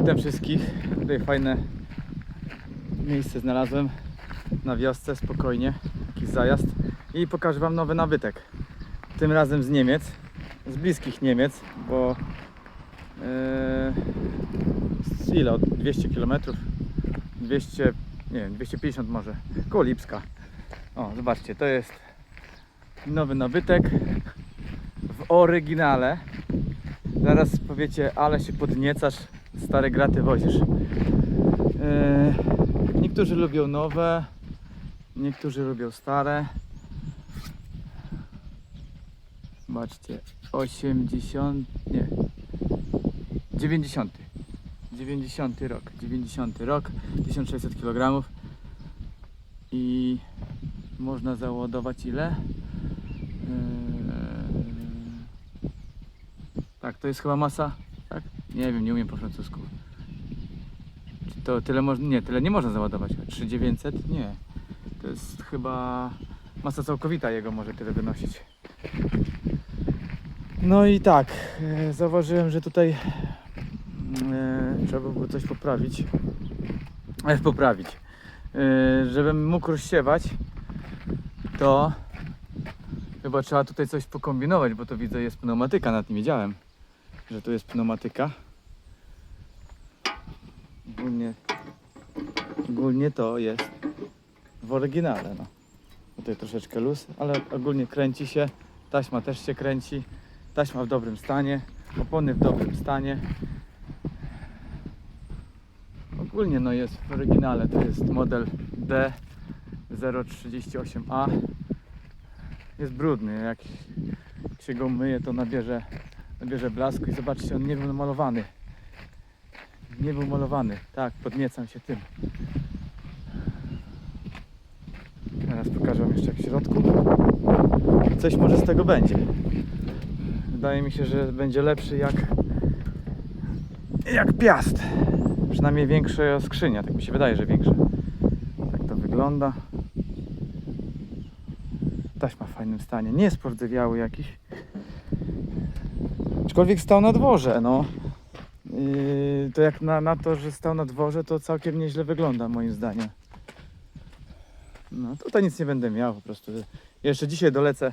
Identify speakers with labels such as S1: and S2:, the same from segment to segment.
S1: Witam wszystkich. Tutaj fajne miejsce znalazłem na wiosce, spokojnie. Jakiś zajazd. I pokażę Wam nowy nabytek. Tym razem z Niemiec, z bliskich Niemiec, bo z ile? Od 200 km? 200, nie wiem, 250 może. Koło Lipska. O, zobaczcie, to jest nowy nabytek w oryginale. Zaraz powiecie, ale się podniecasz, stare graty wozisz. Yy, niektórzy lubią nowe, niektórzy lubią stare. Zobaczcie, 80, nie, 90. 90 rok, 90 rok, 1600 kg i można załadować ile? Yy, tak, to jest chyba masa? Nie wiem, nie umiem po francusku. Czy to tyle można, nie, tyle nie można załadować. 3900? Nie. To jest chyba masa całkowita jego może tyle wynosić. No i tak, e, zauważyłem, że tutaj e, trzeba by było coś poprawić. E, poprawić. E, żebym mógł rozsiewać, to chyba trzeba tutaj coś pokombinować, bo to widzę jest pneumatyka, nad tym wiedziałem, że tu jest pneumatyka. Ogólnie, ogólnie to jest w oryginale, no. Tutaj troszeczkę luz, ale ogólnie kręci się, taśma też się kręci, taśma w dobrym stanie, opony w dobrym stanie. Ogólnie no jest w oryginale, to jest model D038A. Jest brudny, jak się go myje to nabierze, nabierze blasku i zobaczcie, on nie był malowany. Nie był malowany, tak, podniecam się tym. Teraz pokażę Wam jeszcze w środku. Coś może z tego będzie. Wydaje mi się, że będzie lepszy jak jak piast. Przynajmniej większa skrzynia, tak mi się wydaje, że większa. Tak to wygląda. Taśma w fajnym stanie. Nie jest pordzewiały jakiś. Aczkolwiek stał na dworze, no. Yy, to jak na, na to, że stał na dworze, to całkiem nieźle wygląda moim zdaniem. No tutaj nic nie będę miał po prostu. Jeszcze dzisiaj dolecę.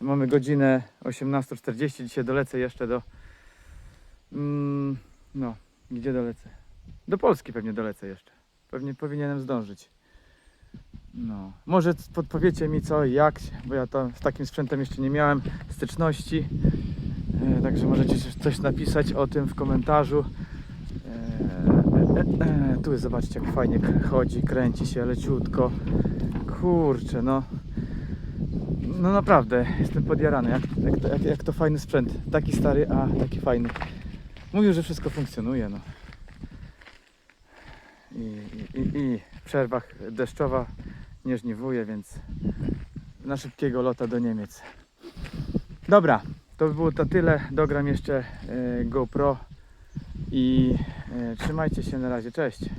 S1: Mamy godzinę 18.40. Dzisiaj dolecę jeszcze do. Mm, no, gdzie dolecę? Do Polski pewnie dolecę jeszcze. Pewnie powinienem zdążyć. No, może podpowiecie mi co jak, bo ja to z takim sprzętem jeszcze nie miałem styczności. Także możecie coś- napisać o tym w komentarzu. E, e, e, tu zobaczcie jak fajnie chodzi, kręci się leciutko. Kurczę, no. No naprawdę, jestem podjarany. Jak, jak, to, jak, jak to fajny sprzęt. Taki stary, a taki fajny. Mówił, że wszystko funkcjonuje, no. I, i, i w przerwach deszczowa nie żniwuje, więc na szybkiego lota do Niemiec. Dobra, to by było to tyle. Dogram jeszcze e, GoPro i e, trzymajcie się na razie. Cześć.